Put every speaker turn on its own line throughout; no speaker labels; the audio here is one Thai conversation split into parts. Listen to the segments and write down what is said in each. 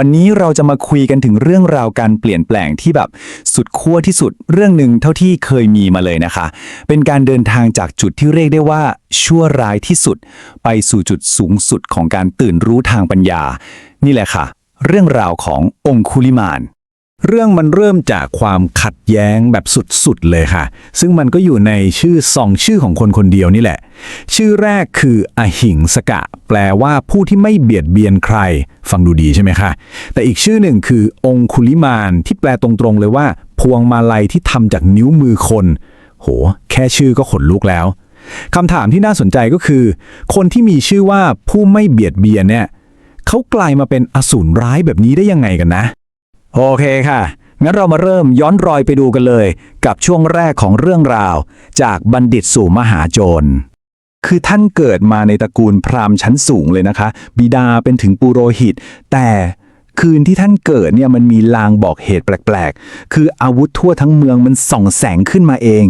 วันนี้เราจะมาคุยกันถึงเรื่องราวการเปลี่ยนแปลงที่แบบสุดขั้วที่สุดเรื่องหนึ่งเท่าที่เคยมีมาเลยนะคะ เป็นการเดินทางจากจุดที่เรียกได้ว่า ชั่วร้ายที่สุด ไปสู่จุดสูงสุดของการตื่นรู้ทางปัญญา นี่แหละค่ะ เรื่องราวขององคุลิมาน
เรื่องมันเริ่มจากความขัดแย้งแบบสุดๆเลยค่ะ ซึ่งมันก็อยู่ในชื่อสองชื่อของคนคนเดียวนี่แหละ ชื่อแรกคืออหิงสกะ แปลว่าผู้ที่ไม่เบียดเบียนใคร ฟังดูดีใช่ไหมคะ แต่อีกชื่อหนึ่งคือองคุลิมานที่แปลตรงๆเลยว่า พวงมาลัยที่ทำจากนิ้วมือคน โห แค่ชื่อก็ขนลุกแล้วคำถามที่น่าสนใจก็คือ คนที่มีชื่อว่าผู้ไม่เบียดเบียนเนี่ยเขากลายมาเป็นอสูรร้ายแบบนี้ได้ยังไงกันนะ
โอเคค่ะ งั้นเรามาเริ่มย้อนรอยไปดูกันเลย กับช่วงแรกของเรื่องราว จากบัณฑิตสู่มหาโจร คือท่านเกิดมาในตระกูลพราหมณ์ชั้นสูงเลยนะคะ บิดาเป็นถึงปุโรหิต แต่ คืนที่ท่านเกิดเนี่ยมันมีลางบอกเหตุแปลกๆ คืออาวุธทั่วทั้งเมืองมันส่องแสงขึ้นมาเอง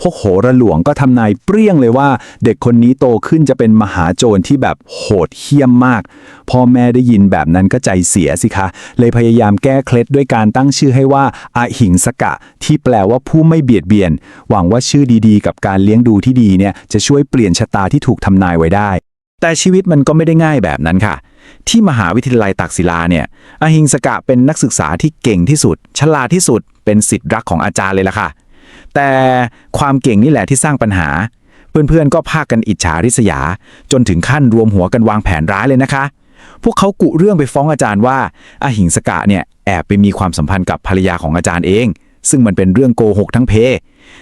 พวกโหระหลวงก็ทำนายเปรี้ยงเลยว่า เด็กคนนี้โตขึ้นจะเป็นมหาโจรที่แบบโหดเหี้ยมมาก พ่อแม่ได้ยินแบบนั้นก็ใจเสียสิคะ เลยพยายามแก้เคล็ดด้วยการตั้งชื่อให้ว่าอาหิงสกะ ที่แปลว่าผู้ไม่เบียดเบียน หวังว่าชื่อดีๆ กับการเลี้ยงดูที่ดีเนี่ยจะช่วยเปลี่ยนชะตาที่ถูกทำนายไว้ได้ แต่ชีวิตมันก็ไม่ได้ง่ายแบบนั้นค่ะ ที่มหาวิทยาลัยตักศิลาเนี่ยอหิงสกะเป็นนักศึกษาที่เก่งที่สุด ฉลาดที่สุด เป็นสิทธิ์รักของอาจารย์เลยล่ะค่ะ แต่ความเก่งนี่แหละที่สร้างปัญหา เพื่อนๆก็พากันอิจฉาริษยา จนถึงขั้นรวมหัวกันวางแผนร้ายเลยนะคะ พวกเขากุเรื่องไปฟ้องอาจารย์ว่าอาหิงสกะเนี่ยแอบไปมีความสัมพันธ์กับภรรยาของอาจารย์เอง ซึ่งมันเป็นเรื่องโกหกทั้งเพ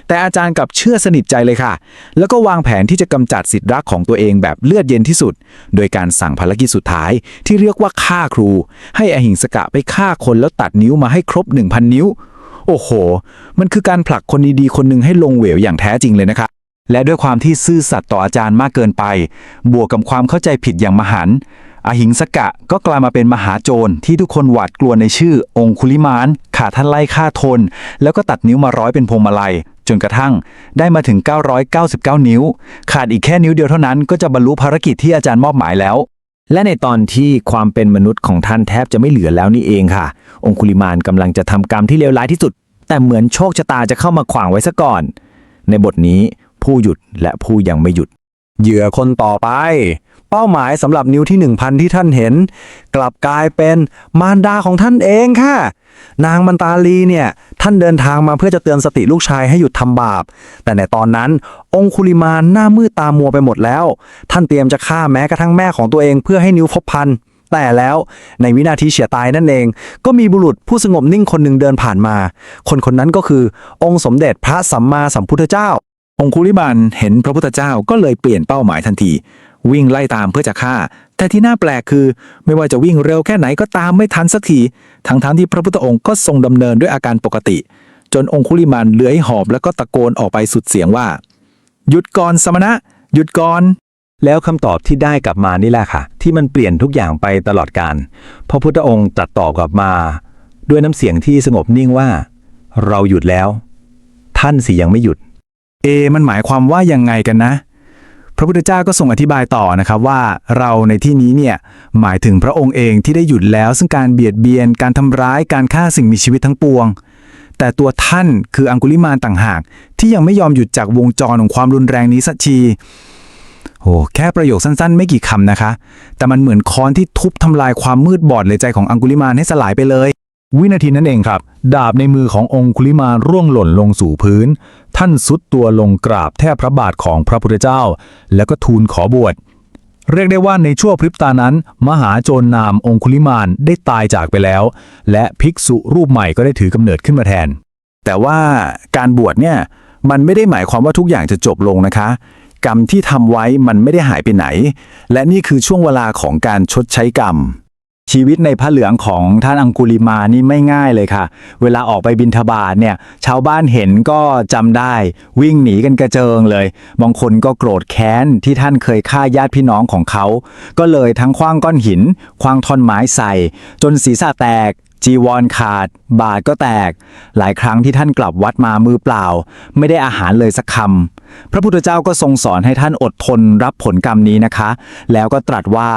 แต่อาจารย์กลับเชื่อสนิทใจเลยค่ะ แล้วก็วางแผนที่จะกำจัดสิทธิรักของตัวเองแบบเลือดเย็นที่สุด โดยการสั่งภารกิจสุดท้ายที่เรียกว่าฆ่าครู ให้อหิงสกะไปฆ่าคนแล้วตัดนิ้วมาให้ครบ 1,000 นิ้ว โอ้โห มันคือการผลักคนดีๆคนหนึ่งให้ลงเหวอย่างแท้จริงเลยนะคะและด้วยความที่ซื่อสัตย์ต่ออาจารย์มากเกินไป บวกกับความเข้าใจผิดอย่างมหันต์อหิงสกะก็กลายมาเป็นมหาโจรที่ทุกคนหวาดกลัวในชื่อองคุลิมานขาท่านไล่ฆ่าทน แล้วก็ตัดนิ้วมาร้อยเป็นพวงมาลัย จนกระทั่งได้มาถึง 999 นิ้ว ขาดอีกแค่นิ้วเดียวเท่านั้นก็จะบรรลุภารกิจที่อาจารย์มอบหมายแล้ว
และในตอนที่ความเป็นมนุษย์ของท่านแทบจะไม่เหลือแล้วนี่เองค่ะ องคุลิมานกำลังจะทำกรรมที่เลวร้ายที่สุด แต่เหมือนโชคชะตาจะเข้ามาขวางไว้ซะก่อน ในบทนี้ผู้หยุดและผู้ยังไม่หยุด เหยื่อคนต่อไป เป้าหมายสำหรับนิ้วที่ 1000 ที่ท่านเห็น กลับกลายเป็นมารดาของท่านเองค่ะ นางมันตาลีเนี่ย ท่านเดินทางมาเพื่อจะเตือนสติลูกชายให้หยุดทำบาป แต่ในตอนนั้น องคุลิมานหน้ามืดตามัวไปหมดแล้ว ท่านเตรียมจะฆ่าแม้กระทั่งแม่ของตัวเองเพื่อให้นิ้วพบพันแต่แล้วในวินาทีเฉียดตายนั่นเอง ก็มีบุรุษผู้สงบนิ่งคนหนึ่งเดินผ่านมา คนคนนั้นก็คือ องค์สมเด็จพระสัมมาสัมพุทธเจ้า
องคุลิมานเห็นพระพุทธเจ้าก็เลยเปลี่ยนเป้าหมายทันที วิ่งไล่ตามเพื่อจะฆ่า แต่ที่น่าแปลกคือ ไม่ว่าจะวิ่งเร็วแค่ไหนก็ตามไม่ทันสักที ทั้งๆทที่พระพุทธองค์ก็ทรงดำเนินด้วยอาการปกติ จนองคุลิมานเลื้อยหอบแล้วก็ตะโกนออกไปสุดเสียงว่า หยุดก่อนสมณะ หยุดก่อน
แล้วคำตอบที่ได้กลับมานี่แหละค่ะ ที่มันเปลี่ยนทุกอย่างไปตลอดการพระพุทธองค์ตรัสตอบกลับมา ด้วยน้ำเสียงที่สงบนิ่งว่า เราหยุดแล้ว ท่านสิยังไม่หยุด
เอ มันหมายความว่ายังไงกันนะพ ระพุทธเจ้าก็ส่งอธิบายต่อนะครับว่าเราในที่นี้เนี่ยหมายถึงพระองค์เองที่ได้หยุดแล้ว ซึ่งการเบียดเบียน การทำร้ายการฆ่าสิ่งมีชีวิตทั้งปวง แต่ตัวท่านคืออังคุลิมานต่างหาก ที่ยังไม่ยอมหยุดจากวงจรของความรุนแรงนี้สักทีโอ้แค่ประโยคสั้นๆ ไม่กี่คำนะคะ แต่มันเหมือนค้อนที่ทุบทำลายความมืดบอดในใจของอังคุลิมานให้สลายไปเลย วินาทีนั้นเองครับ ดาบในมือขององคุลิมาร่วงหล่นลงสู่พื้น ท่านสุดตัวลงกราบแทบพระบาทของพระพุทธเจ้า แล้วก็ทูลขอบวชเรียกได้ว่าในชั่วพริบตานั้น มหาโจรนามองคุลิมานได้ตายจากไปแล้ว และภิกษุรูปใหม่ก็ได้ถือกำเนิดขึ้นมาแทน แต่ว่าการบวชเนี่ยมันไม่ได้หมายความว่าทุกอย่างจะจบลงนะคะ กรรมที่ทำไว้มันไม่ได้หายไปไหน และนี่คือช่วงเวลาของการชดใช้กรรม ชีวิตในผ้าเหลืองของท่านอังกุลิมานี่ไม่ง่ายเลยค่ะ เวลาออกไปบินทบาทเนี่ยชาวบ้านเห็นก็จำได้ วิ่งหนีกันกระเจิงเลย บางคนก็โกรธแค้นที่ท่านเคยฆ่าญาติพี่น้องของเขา ก็เลยทั้งคว้างก้อนหิน คว้างท่อนไม้ใส่ จนศีรษะแตก จีวรขาด บาทก็แตก หลายครั้งที่ท่านกลับวัดมามือเปล่า ไม่ได้อาหารเลยสักคำพระพุทธเจ้าก็ทรงสอนให้ท่านอดทนรับผลกรรมนี้นะคะ แล้วก็ตรัสว่า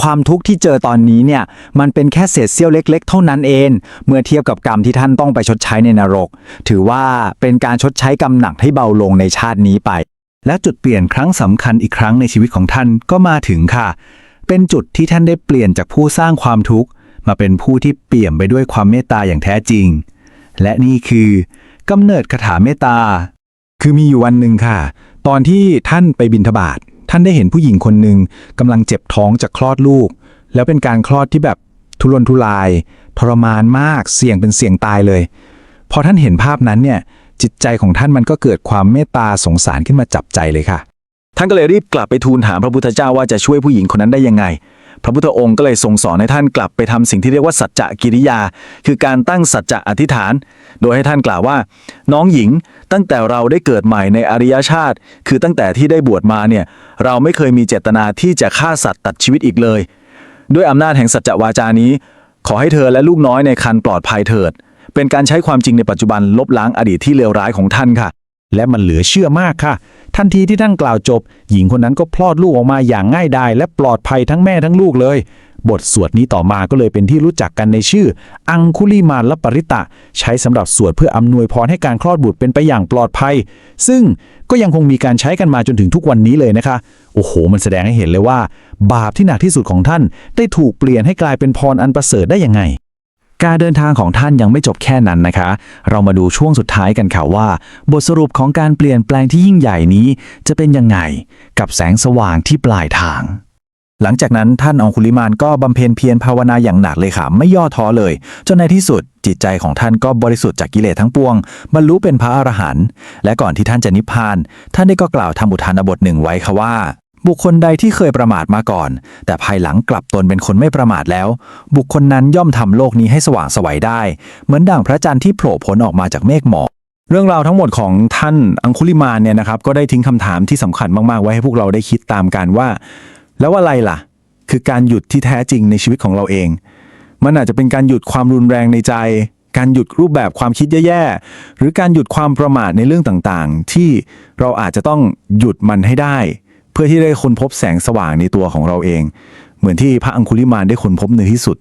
ความทุกข์ที่เจอตอนนี้เนี่ย มันเป็นแค่เศษเสี้ยวเล็ก ๆ เท่านั้นเอง เมื่อเทียบกับกรรมที่ท่านต้องไปชดใช้ในนรก ถือว่าเป็นการชดใช้กรรมหนักให้เบาลงในชาตินี้ไป และจุดเปลี่ยนครั้งสำคัญอีกครั้งในชีวิตของท่านก็มาถึงค่ะเป็นจุดที่ท่านได้เปลี่ยนจากผู้สร้างความทุกข์ มาเป็นผู้ที่เปี่ยมไปด้วยความเมตตาอย่างแท้จริง และนี่คือกำเนิดคาถาเมตตา คือมีอยู่วันหนึ่งค่ะ ตอนที่ท่านไปบินทบาทท่านได้เห็นผู้หญิงคนหนึ่งกำลังเจ็บท้องจากคลอดลูก แล้วเป็นการคลอดที่แบบทุรนทุราย ทรมานมากเสี่ยงเป็นเสี่ยงตายเลย พอท่านเห็นภาพนั้นเนี่ยจิตใจของท่านมันก็เกิดความเมตตาสงสารขึ้นมาจับใจเลยค่ะ ท่านก็เลยรีบกลับไปทูลถามพระพุทธเจ้าว่าจะช่วยผู้หญิงคนนั้นได้ยังไง พระพุทธองค์ก็เลยทรงสอนให้ท่านกลับไปทำสิ่งที่เรียกว่าสัจจะกิริยา คือการตั้งสัจจะอธิษฐาน โดยให้ท่านกล่าวว่า น้องหญิงตั้งแต่เราได้เกิดใหม่ในอริยชาติ คือตั้งแต่ที่ได้บวชมาเนี่ยเราไม่เคยมีเจตนาที่จะฆ่าสัตว์ตัดชีวิตอีกเลย ด้วยอำนาจแห่งสัจจะวาจานี้ ขอให้เธอและลูกน้อยในคันปลอดภัยเถิด เป็นการใช้ความจริงในปัจจุบันลบล้างอดีตที่เลวร้ายของท่านค่ะ
และมันเหลือเชื่อมากค่ะ ทันทีที่ท่านกล่าวจบ หญิงคนนั้นก็พลอดลูกออกมาอย่างง่ายดาย และปลอดภัยทั้งแม่ทั้งลูกเลย บทสวดนี้ต่อมาก็เลยเป็นที่รู้จักกันในชื่อ อังคุลิมาลปริตะ ใช้สำหรับสวดเพื่ออำนวยพรให้การคลอดบุตรเป็นไปอย่างปลอดภัย ซึ่งก็ยังคงมีการใช้กันมาจนถึงทุกวันนี้เลยนะคะ โอ้โห มันแสดงให้เห็นเลยว่า บาปที่หนักที่สุดของท่าน ได้ถูกเปลี่ยนให้กลายเป็นพรอันประเสริฐได้ยังไง การเดินทางของท่านยังไม่จบแค่นั้นนะคะ เรามาดูช่วงสุดท้ายกันค่ะว่า บทสรุปของการเปลี่ยนแปลงที่ยิ่งใหญ่นี้ จะเป็นยังไงกับแสงสว่างที่ปลายทาง หลังจากนั้นท่านองคุลิมานก็บำเพ็ญเพียรภาวนาอย่างหนักเลยค่ะ ไม่ย่อท้อเลย จนในที่สุดจิตใจของท่านก็บริสุทธิ์จากกิเลสทั้งปวง บรรลุเป็นพระอรหันต์และก่อนที่ท่านจะนิพพาน ท่านได้ก็กล่าวทำอุทานบทหนึ่งไว้ค่ะว่า บุคคลใดที่เคยประมาทมาก่อน แต่ภายหลังกลับตนเป็นคนไม่ประมาทแล้ว บุคคลนั้นย่อมทำโลกนี้ให้สว่างไสวัยได้ เหมือนดั่งพระจันทร์ที่โผล่พ้นออกมาจากเมฆหมอกเรื่องราวทั้งหมดของท่านอังคุลิมานเนี่ยนะครับ ก็ได้ทิ้งคำถามที่สำคัญมาก ๆ ไว้ให้พวกเราได้คิดตามกันว่า แล้วอะไรล่ะ คือการหยุดที่แท้จริงในชีวิตของเราเอง มันอาจจะเป็นการหยุดความรุนแรงในใจ การหยุดรูปแบบความคิดแย่ๆหรือการหยุดความประมาทในเรื่องต่างๆ ที่เราอาจจะต้องหยุดมันให้ได้ เพื่อที่ได้ค้นพบแสงสว่างในตัวของเราเอง เหมือนที่พระอังคุลิมานได้ค้นพบในที่สุด